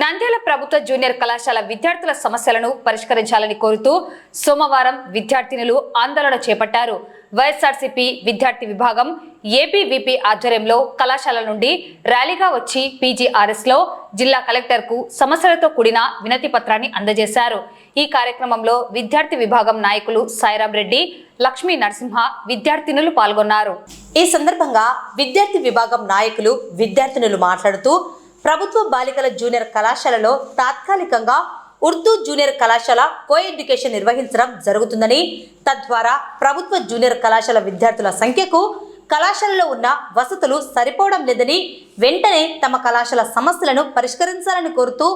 నంద్యాల ప్రభుత్వ జూనియర్ కళాశాల విద్యార్థుల సమస్యలను పరిష్కరించాలని కోరుతూ సోమవారం విద్యార్థినులు ఆందోళన చేపట్టారు. వైఎస్ఆర్సీపీ విద్యార్థి విభాగం ఏపీవీపీ ఆధ్వర్యంలో కళాశాల నుండి ర్యాలీగా వచ్చి పీజీఆర్ఎస్లో జిల్లా కలెక్టర్కు సమస్యలతో కూడిన వినతి పత్రాన్ని అందజేశారు. ఈ కార్యక్రమంలో విద్యార్థి విభాగం నాయకులు సాయిరాం రెడ్డి లక్ష్మీ నరసింహ విద్యార్థినులు పాల్గొన్నారు. ఈ సందర్భంగా విద్యార్థి విభాగం నాయకులు విద్యార్థినులు మాట్లాడుతూ ప్రభుత్వ బాలికల జూనియర్ కళాశాలలో తాత్కాలికంగా ఉర్దూ జూనియర్ కళాశాల కో ఎడ్యుకేషన్ నిర్వహించడం జరుగుతుందని తద్వారా ప్రభుత్వ జూనియర్ కళాశాల విద్యార్థుల సంఖ్యకు కళాశాలలో ఉన్న వసతులు సరిపోవడం లేదని వెంటనే తమ కళాశాల సమస్యలను పరిష్కరించాలని కోరుతూ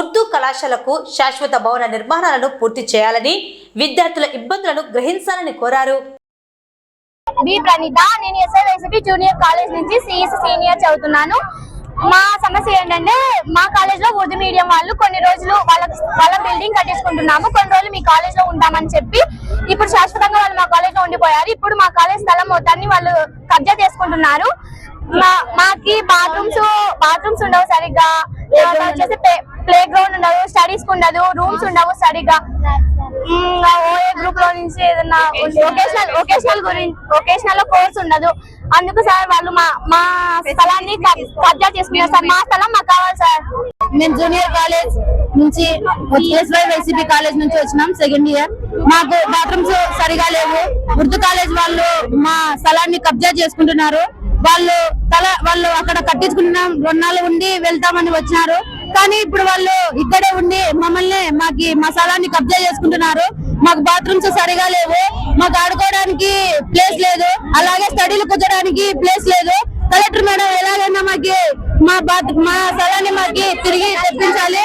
ఉర్దూ కళాశాలకు శాశ్వత భవన నిర్మాణాలను పూర్తి చేయాలని విద్యార్థుల ఇబ్బందులను గ్రహించాలని కోరారు. బి ప్రణీత నేను జూనియర్ కాలేజ్ నుంచి సీనియర్ చదువుతున్నాను. మా ఏంటంటే మా కాలేజ్లో ఉర్దూ మీడియం వాళ్ళు కొన్ని రోజులు వాళ్ళ వాళ్ళ బిల్డింగ్ కట్టించుకుంటున్నాము కొన్ని రోజులు మీ కాలేజ్లో ఉంటామని చెప్పి ఇప్పుడు శాశ్వతంగా వాళ్ళు మా కాలేజ్లో ఉండిపోయారు. ఇప్పుడు మా కాలేజ్ స్థలం మొత్తాన్ని వాళ్ళు కబ్జా చేసుకుంటున్నారు. మా మాకి బాత్రూమ్స్ బాత్రూమ్స్ ఉండవు సరిగ్గా. వచ్చేసి ప్లే గ్రౌండ్ ఉండదు స్టడీస్ ఉండదు రూమ్స్ ఉండవు సరిగ్గా. గ్రూప్లో నుంచి ఏదన్నా వొకేషనల్ వొకేషనల్ గురించి వొకేషనల్లో కోర్స్ ఉండదు. అందుకు సార్ వాళ్ళు మా మా స్థలాన్ని కబ్- కబ్జా చేసుకున్నారు సార్ మా స్థలం మాకు కావాలి సార్ మేము జూనియర్ కాలేజ్ నుంచి ఎస్వై వైసీపీ కాలేజ్ నుంచి వచ్చినాం సెకండ్ ఇయర్ మాకు బాత్రూమ్స్ సరిగా లేవు. ఉర్దూ కాలేజ్ వాళ్ళు మా స్థలాన్ని కబ్జా చేసుకుంటున్నారు. వాళ్ళు తల వాళ్ళు అక్కడ కట్టించుకుంటున్నాం రెండు నాళ్ళు ఉండి వెళ్తామని వచ్చినారు. కానీ ఇప్పుడు వాళ్ళు ఇక్కడే ఉండి మమ్మల్ని మాకి మా స్థలాన్ని కబ్జా చేసుకుంటున్నారు. మాకు బాత్రూమ్స్ సరిగా లేవు. మాకు ఆడుకోవడానికి ప్లేస్ లేదు. అలాగే స్టడీలు కూర్చోడానికి ప్లేస్ లేదు. కలెక్టర్ మేడం ఎలాగైనా మాకి మా బాత్ మా స్థలాన్ని మాకి తిరిగి తెప్పించాలి.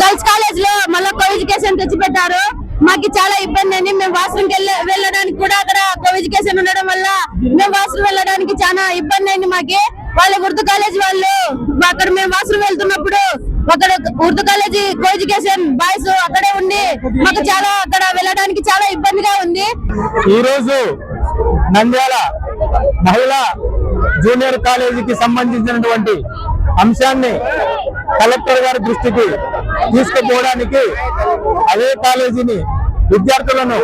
గర్ల్స్ కాలేజ్లో మళ్ళీ కో ఎడ్యుకేషన్ తెచ్చిపెట్టారు. మాకు చాలా ఇబ్బంది అండి. మేము వాష్రూమ్ వెళ్ళడానికి కూడా అక్కడ కో ఎడ్యుకేషన్ ఉండడం వల్ల మేము వాష్రూమ్ వెళ్ళడానికి చాలా ఇబ్బంది అయింది మాకి. వాళ్ళ ఉర్దూ కాలేజ్ వాళ్ళు. అక్కడ మేము వాసులు వెళ్తున్నప్పుడు అక్కడ Urdu college co education boys అక్కడే ఉండి మాకు చాలా అక్కడ వెళ్ళడానికి చాలా ఇబ్బందిగా ఉంది. ఈ రోజు నంద్యాల మహిళా జూనియర్ కాలేజీకి సంబంధించినటువంటి అంశాన్ని కలెక్టర్ గారి దృష్టికి తీసుకుపోవడానికి అదే కాలేజీని విద్యార్థులను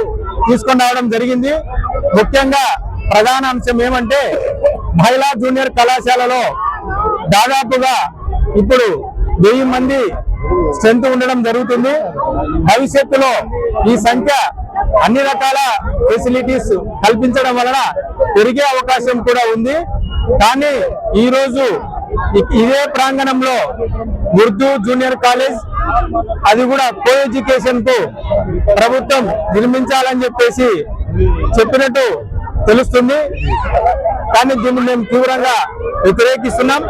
తీసుకొని రావడం జరిగింది. ముఖ్యంగా ప్రధాన అంశం ఏమంటే మహిళా జూనియర్ కళాశాలలో దాదాపుగా ఇప్పుడు వెయ్యి మంది స్ట్రెంత్ ఉండడం జరుగుతుంది. భవిష్యత్తులో ఈ సంఖ్య అన్ని రకాల ఫెసిలిటీస్ కల్పించడం వలన పెరిగే అవకాశం కూడా ఉంది. కానీ ఈరోజు ఇదే ప్రాంగణంలో ఉర్దూ జూనియర్ కాలేజ్ అది కూడా కో ఎడ్యుకేషన్కు ప్రభుత్వం నిర్మించాలని చెప్పేసి చెప్పినట్టు తెలుస్తుంది. కానీ దీన్ని మేము తీవ్రంగా వ్యతిరేకిస్తున్నాం.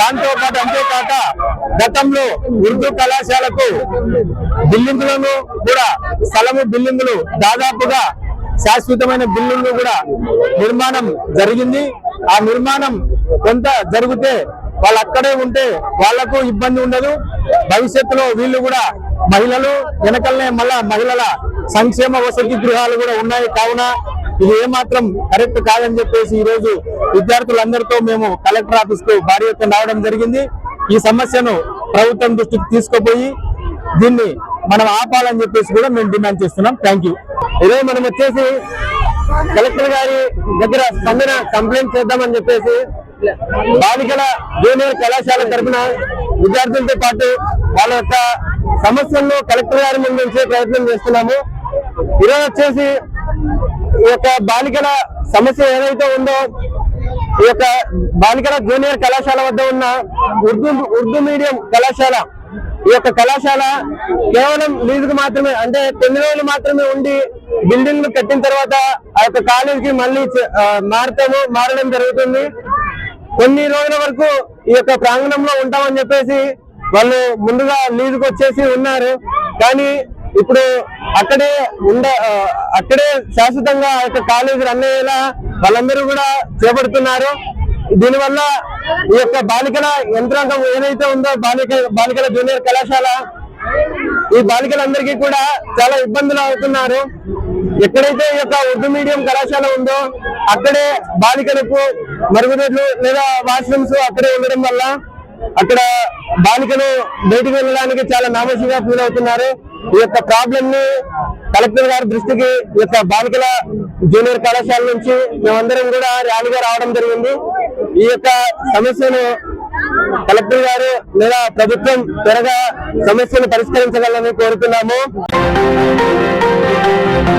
దాంతో పాటు అంతేకాక గతంలో ఉర్దూ కళాశాలకు బిల్డింగులను కూడా స్థలము బిల్డింగులు దాదాపుగా శాశ్వతమైన బిల్డింగ్లు కూడా నిర్మాణం జరిగింది. ఆ నిర్మాణం కొంత జరిగితే వాళ్ళు అక్కడే ఉంటే వాళ్ళకు ఇబ్బంది ఉండదు. భవిష్యత్తులో వీళ్ళు కూడా మహిళలు వెనకలనే మళ్ళా మహిళల సంక్షేమ వసతి గృహాలు కూడా ఉన్నాయి. కావున ఇది ఏమాత్రం కరెక్ట్ కాదని చెప్పేసి ఈ రోజు విద్యార్థులందరితో మేము కలెక్టర్ ఆఫీస్కు భారీ ఎత్తున రావడం జరిగింది. ఈ సమస్యను ప్రభుత్వం దృష్టికి తీసుకుపోయి దీన్ని మనం ఆపాలని చెప్పేసి కూడా మేము డిమాండ్ చేస్తున్నాం. Thank you. ఈరోజు మనం వచ్చేసి కలెక్టర్ గారి దగ్గర స్పందన కంప్లైంట్ చేద్దామని చెప్పేసి బాలికల జూనియర్ కళాశాల తరఫున విద్యార్థులతో పాటు వాళ్ళ యొక్క సమస్యలను కలెక్టర్ గారి ముందు ప్రయత్నం చేస్తున్నాము. ఈరోజు వచ్చేసి ఈ యొక్క బాలికల సమస్య ఏదైతే ఉందో ఈ యొక్క బాలికల జూనియర్ కళాశాల వద్ద ఉన్న ఉర్దూ ఉర్దూ మీడియం కళాశాల ఈ యొక్క కళాశాల కేవలం లీజుకు మాత్రమే అంటే కొన్ని రోజులు మాత్రమే ఉండి బిల్డింగ్లు కట్టిన తర్వాత ఆ యొక్క కాలేజీకి మళ్ళీ చ- మారుతాము మారడం జరుగుతుంది. కొన్ని రోజుల వరకు ఈ యొక్క ప్రాంగణంలో ఉంటామని చెప్పేసి వాళ్ళు ముందుగా లీజుకు వచ్చేసి ఉన్నారు. కానీ ఇప్పుడు అక్కడే ఉండ అక్కడే శాశ్వతంగా ఆ యొక్క కాలేజీ రన్ అయ్యేలా వాళ్ళందరూ కూడా చేపడుతున్నారు. దీనివల్ల ఈ యొక్క బాలికల యంత్రాంగం ఏదైతే ఉందో బాలిక బాలికల జూనియర్ కళాశాల ఈ బాలికలందరికీ కూడా చాలా ఇబ్బందులు అవుతున్నారు. ఎక్కడైతే ఈ యొక్క ఉర్దూ మీడియం కళాశాల ఉందో అక్కడే బాలికలకు మరుగుదొడ్లు లేదా వాష్రూమ్స్ అక్కడే ఉండడం వల్ల అక్కడ బాలికలు బయటకు వెళ్ళడానికి చాలా నామసిగా ఫీల్ అవుతున్నారు. ఈ యొక్క ప్రాబ్లం ని కలెక్టర్ గారి దృష్టికి ఈ యొక్క బాలికల జూనియర్ కళాశాల నుంచి మేమందరం కూడా ర్యాలీగా రావడం జరిగింది. ఈ యొక్క సమస్యను కలెక్టర్ గారు లేదా ప్రభుత్వం త్వరగా సమస్యను పరిష్కరించగలని కోరుతున్నాము.